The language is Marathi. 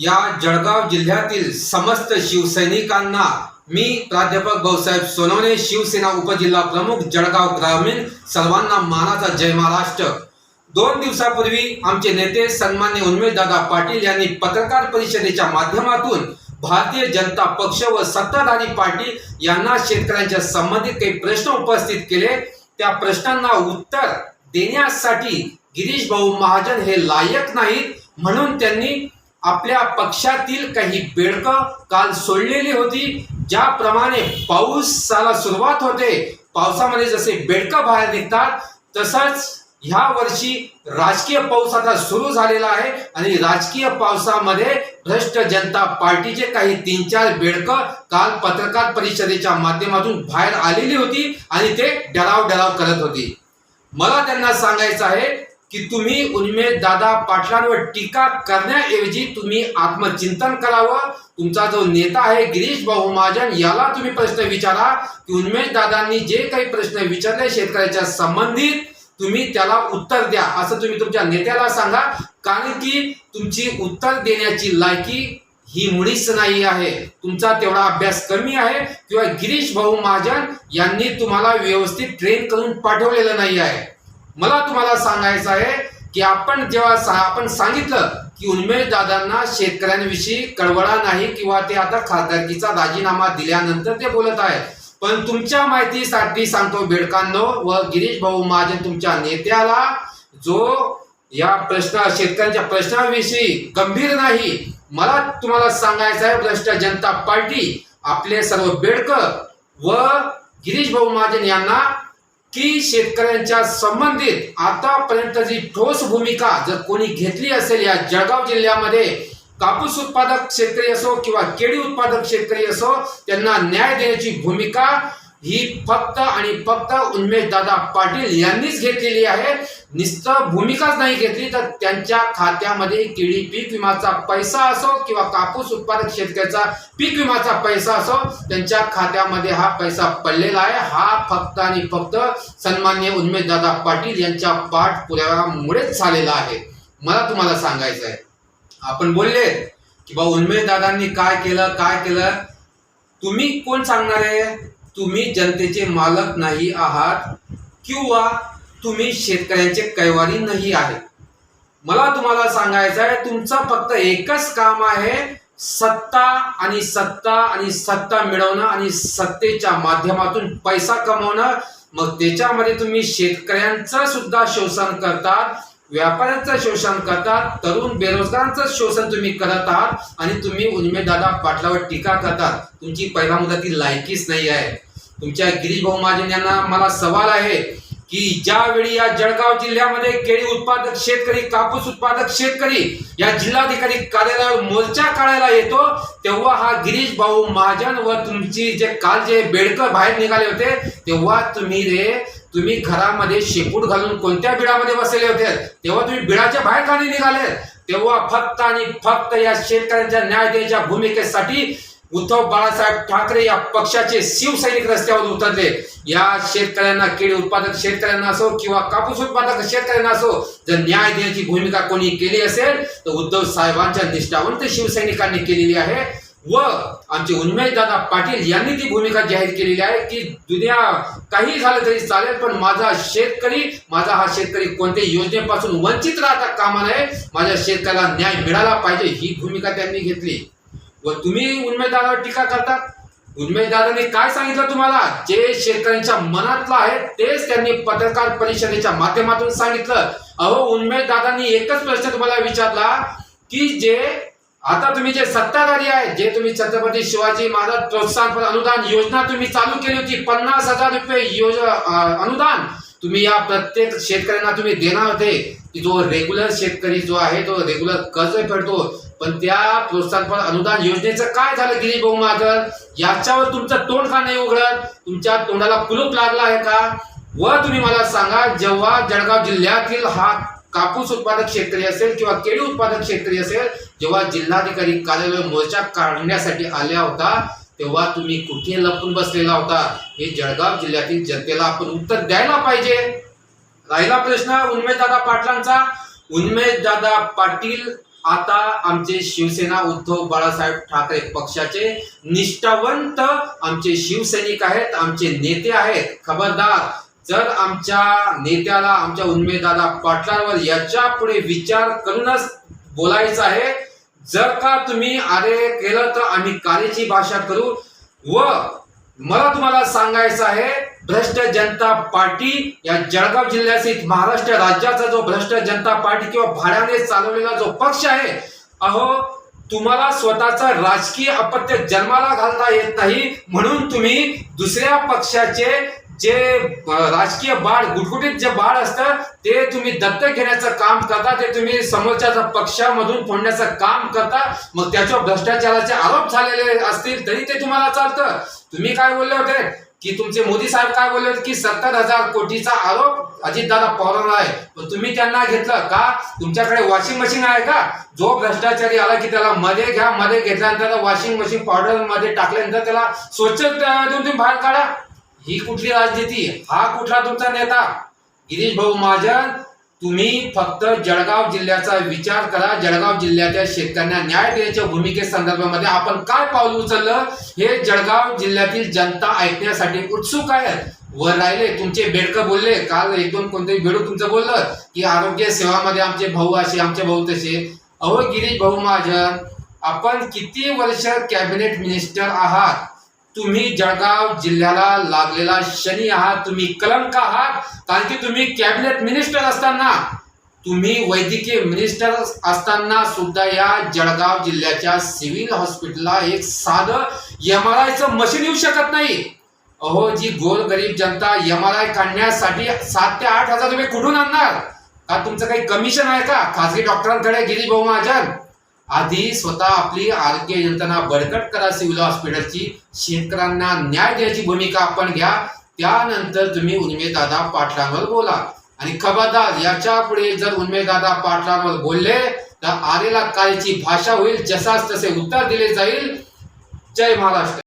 या जळगाव जिल्ह्यातील समस्त शिवसैनिकांना मी प्राध्यापक भाऊसाहेब सोनवणे शिवसेना उपजिल्हा प्रमुख जळगाव ग्रामीण सर्वांना मानाचा जय महाराष्ट्र. दोन दिवसापूर्वी आमचे नेते सन्मान्य उन्मेशदादा पाटील यांनी पत्रकार परिषदेच्या माध्यमातून भारतीय जनता पक्ष व सत्ताधारी पार्टी यांना शेतकऱ्यांच्या संबंधित काही प्रश्न उपस्थित केले. त्या प्रश्नांना उत्तर देण्यासाठी गिरीश भाऊ महाजन हे लायक नाहीत म्हणून त्यांनी आपल्या पक्षातील काही बेडकं काल सोडलेली होती. ज्याप्रमाणे पाऊसाला सुरुवात होते पावसामध्ये जसे बेडकं बाहेर निघतात तसंच ह्या वर्षी राजकीय पाऊस आता सुरू झालेला आहे. आणि राजकीय पावसामध्ये भ्रष्ट जनता पार्टीचे काही तीन चार बेडकं काल पत्रकार परिषदेच्या माध्यमातून बाहेर आलेली होती आणि ते डराव डराव करत होती. मला त्यांना सांगायचं आहे की तुम्ही उन्मेष दादा पाटलांवर टीका करण्याऐवजी तुम्ही आत्मचिंतन करावं. तुमचा जो नेता आहे गिरीश भाऊ महाजन याला तुम्ही प्रश्न विचारा की उन्मेष दादांनी जे काही प्रश्न विचारले शेतकऱ्याच्या संबंधित तुम्ही त्याला उत्तर द्या. असं तुम्ही तुमच्या नेत्याला सांगा. कारण की तुमची उत्तर देण्याची लायकी ही मुळीच नाही आहे. तुमचा तेवढा अभ्यास कमी आहे किंवा गिरीश भाऊ महाजन यांनी तुम्हाला व्यवस्थित ट्रेन करून पाठवलेलं नाही आहे. मला तुम्हाला सांगायचं आहे की आपण जेव्हा सा- आपण सांगितलं की उन्मेश दादांना शेतकऱ्यांविषयी कळवळा नाही किंवा ते आता खासदारकीचा राजीनामा दिल्यानंतर ते बोलत आहे. पण तुमच्या माहितीसाठी सांगतो बेडकांनो व गिरीश भाऊ महाजन तुमच्या नेत्याला जो या प्रश्न शेतकऱ्यांच्या प्रश्नाविषयी गंभीर नाही. मला तुम्हाला सांगायचं आहे भ्रष्ट जनता पार्टी आपले सर्व बेडकर व गिरीश भाऊ महाजन यांना की शेतकऱ्यांच्या संबंधित आतापर्यंत जी ठोस भूमिका जर कोणी घेतली असेल या जळगाव जिल्ह्यामध्ये कापूस उत्पादक शेतकरी असो किंवा केळी उत्पादक शेतकरी असो त्यांना न्याय देण्याची भूमिका ही फक्त आणि फक्त उन्मेष दादा पाटील यांनीच घेतलेली आहे. नुसतं भूमिकाच नाही घेतली तर त्यांच्या खात्यामध्ये केळी पीक विमाचा पैसा असो किंवा कापूस उत्पादक शेतकऱ्याचा पीक विमाचा पैसा असो त्यांच्या खात्यामध्ये हा पैसा पडलेला आहे. हा फक्त आणि फक्त सन्मान्य उन्मेष दादा पाटील यांच्या पाठपुराव्यामुळेच झालेला आहे. मला तुम्हाला सांगायचं आहे. आपण बोलले की बा उन्मेष दादांनी काय केलं काय केलं? तुम्ही कोण सांगणार आहे? तुम्ही जनतेचे मालक नाही आहात किंवा तुम्ही शेतकऱ्यांचे कैवारी नाही आहे. मला तुम्हाला सांगायचं आहे तुमचं फक्त एकच काम आहे सत्ता आणि सत्ता आणि सत्ता मिळवणं आणि सत्तेच्या माध्यमातून पैसा कमवणं. मग त्याच्यामध्ये तुम्ही शेतकऱ्यांचं सुद्धा शोषण करतात व्यापाऱ्यांचं शोषण करतात तरुण बेरोजगारांचं शोषण तुम्ही करत आहात आणि तुम्ही उन्मेदादा पाटलावर टीका करतात. तुमची पहिला मुद्दा ती लायकीच नाही आहे. तुमच्या गिरीश भाऊ महाजन यांना मला सवाल आहे की ज्यावेळी या जळगाव जिल्ह्यामध्ये केळी उत्पादक शेतकरी कापूस उत्पादक शेतकरी या जिल्हाधिकारी कार्यालयावर मोर्चा काढायला येतो तेव्हा हा गिरीश भाऊ महाजन व तुमची जे काल जे बेडकर बाहेर निघाले होते तेव्हा तुम्ही रे तुम्ही घरामध्ये शेपूट घालून कोणत्या बिडामध्ये बसलेले होते? तेव्हा तुम्ही बिडाच्या बाहेर का निघाले? तेव्हा फक्त आणि फक्त या शेतकऱ्यांच्या न्याय द्यायच्या भूमिकेसाठी उद्धव बाळासाहेब ठाकरे या पक्षाचे शिवसैनिक रस्त्यावर उतरले. या शेतकऱ्यांना केळी उत्पादक शेतकऱ्यांना असो किंवा कापूस उत्पादक शेतकऱ्यांना असो जर न्याय देण्याची भूमिका कोणी केली असेल तर उद्धव साहेबांच्या निष्ठावंत शिवसैनिकांनी केलेली आहे. व आमचे उन्मेश दादा पाटील यांनी ती भूमिका जाहीर केलेली आहे की दुनिया काही झालं तरी चालेल पण माझा शेतकरी माझा हा शेतकरी कोणत्याही योजनेपासून वंचित राहता कामा नये. माझ्या शेतकऱ्याला न्याय मिळाला पाहिजे ही भूमिका त्यांनी घेतली. व तुम्ही उन्मेश दादावर टीका करतात उन्मेष दादांनी काय सांगितलं तुम्हाला? जे शेतकऱ्यांच्या मनातलं आहे तेच त्यांनी पत्रकार परिषदेच्या माध्यमातून सांगितलं. अहो उन्मेष दादांनी एकच प्रश्न तुम्हाला विचारला की जे आता तुम्ही जे सत्ताधारी आहे जे तुम्ही छत्रपती शिवाजी महाराज प्रोत्साहन अनुदान योजना तुम्ही चालू केली होती पन्नास हजार रुपये योजना अनुदान तुम्ही या प्रत्येक शेतकऱ्यांना तुम्ही देणार होते. की जो रेग्युलर शेतकरी जो आहे तो रेग्युलर कर्ज फेडतो. पण त्या प्रोत्साहनपर अनुदान योजनेचं काय झालं गिरी भाऊ महाजन याच्यावर तुमचं तोंड का नाही उघडत? तुमच्या तोंडाला कुलूप लागला आहे का? व तुम्ही मला सांगा जेव्हा जळगाव जिल्ह्यातील हा कापूस उत्पादक शेतकरी असेल किंवा केळी उत्पादक शेतकरी असेल जेव्हा जिल्हाधिकारी कार्यालय मोर्चा काढण्यासाठी आल्या होता तेव्हा तुम्ही कुठे लपून बसलेला होता? हे जळगाव जिल्ह्यातील जनतेला आपण उत्तर द्यायला पाहिजे. राहिला प्रश्न उन्मेशदादा पाटलांचा. उन्मेशदादा पाटील आता आमचे शिवसेना उद्धव बाळासाहेब ठाकरे पक्षाचे निष्ठावंत आमचे शिवसैनिक आहेत आमचे नेते आहेत खबरदार. जर आमच्या नेत्याला आमच्या उन्मेदादा पाटलांवर याच्यापुढे विचार करूनच बोलायचं आहे जर का तुम्ही अरे केलं तर आम्ही कार्याची भाषा करू. व मला तुम्हाला सांगायचं आहे भ्रष्ट जनता पार्टी या जळगाव जिल्ह्यासहित महाराष्ट्र राज्याचा जो भ्रष्ट जनता पार्टी किंवा भाड्याने चालवलेला जो पक्ष आहे अहो तुम्हाला स्वतःचा राजकीय अपत्य जन्माला घालता येत नाही म्हणून तुम्ही दुसऱ्या पक्षाचे जे राजकीय बाळ गुटगुटीत जे बाळ असतं ते तुम्ही दत्तक घेण्याचं काम करता ते तुम्ही समोरच्या पक्षामधून फोडण्याचं काम करता मग त्याच्यावर भ्रष्टाचाराचे आरोप झालेले असतील तरी ते तुम्हाला चालतं. तुम्ही काय बोलले होते? की तुमचे मोदी साहेब काय बोलले होते? की सत्तर हजार कोटीचा आरोप अजितदादा पवारांना आहे. पण तुम्ही त्यांना घेतलं का? तुमच्याकडे वॉशिंग मशीन आहे का? जो भ्रष्टाचारी आला की त्याला मध्ये घ्या मध्ये घेतल्यानंतर वॉशिंग मशीन पावडरमध्ये टाकल्यानंतर त्याला स्वच्छ देऊन तुम्ही बाहेर काढा. ही कुठली राजनीती? हा कुठला तुमचा नेता? गिरीश भाऊ महाजन तुम्ही फक्त जळगाव जिल्ह्याचा विचार करा. जळगाव जिल्ह्याच्या शेतकऱ्यांना न्याय देण्याच्या भूमिके संदर्भामध्ये आपण काय पाऊल उचललं? हे जळगाव जिल्ह्यातील जनता ऐकण्यासाठी उत्सुक आहे वर राहिले. तुमचे बेडकं बोलले. काल एक दोन कोणतरी बेडू तुमचं बोललं की आरोग्य सेवामध्ये आमचे भाऊ असे आमचे भाऊ तसे. अहो गिरीश भाऊ महाजन आपण किती वर्ष कॅबिनेट मिनिस्टर आहात? तुम्ही जळगाव जिल्ह्याला लागलेला शनी आहात तुम्ही कलंक आहात कारण की तुम्ही कॅबिनेट मिनिस्टर असताना तुम्ही वैद्यकीय मिनिस्टर असताना सुद्धा या जळगाव जिल्ह्याच्या सिव्हिल हॉस्पिटलला एक साधं एम आर आयचं मशीन येऊ शकत नाही. अहो जी गोल गरीब जनता एम आर आय काढण्यासाठी सात ते आठ हजार रुपये कुठून आणणार? का तुमचं काही कमिशन आहे का? खासगी डॉक्टरांकडे गिरी भाऊ महाजन? आधी स्वतः आपली आरोग्य यंत्रणा बळकट करा सिव्हिल हॉस्पिटलची. शेतकऱ्यांना न्याय देण्याची भूमिका आपण घ्या. त्यानंतर तुम्ही उन्मेदादा पाटलांवर बोला. आणि खबरदार याच्यापुढे जर उन्मेदादा पाटलांवर बोलले तर आलेला कालची भाषा होईल जसाच तसे उत्तर दिले जाईल. जय महाराष्ट्र.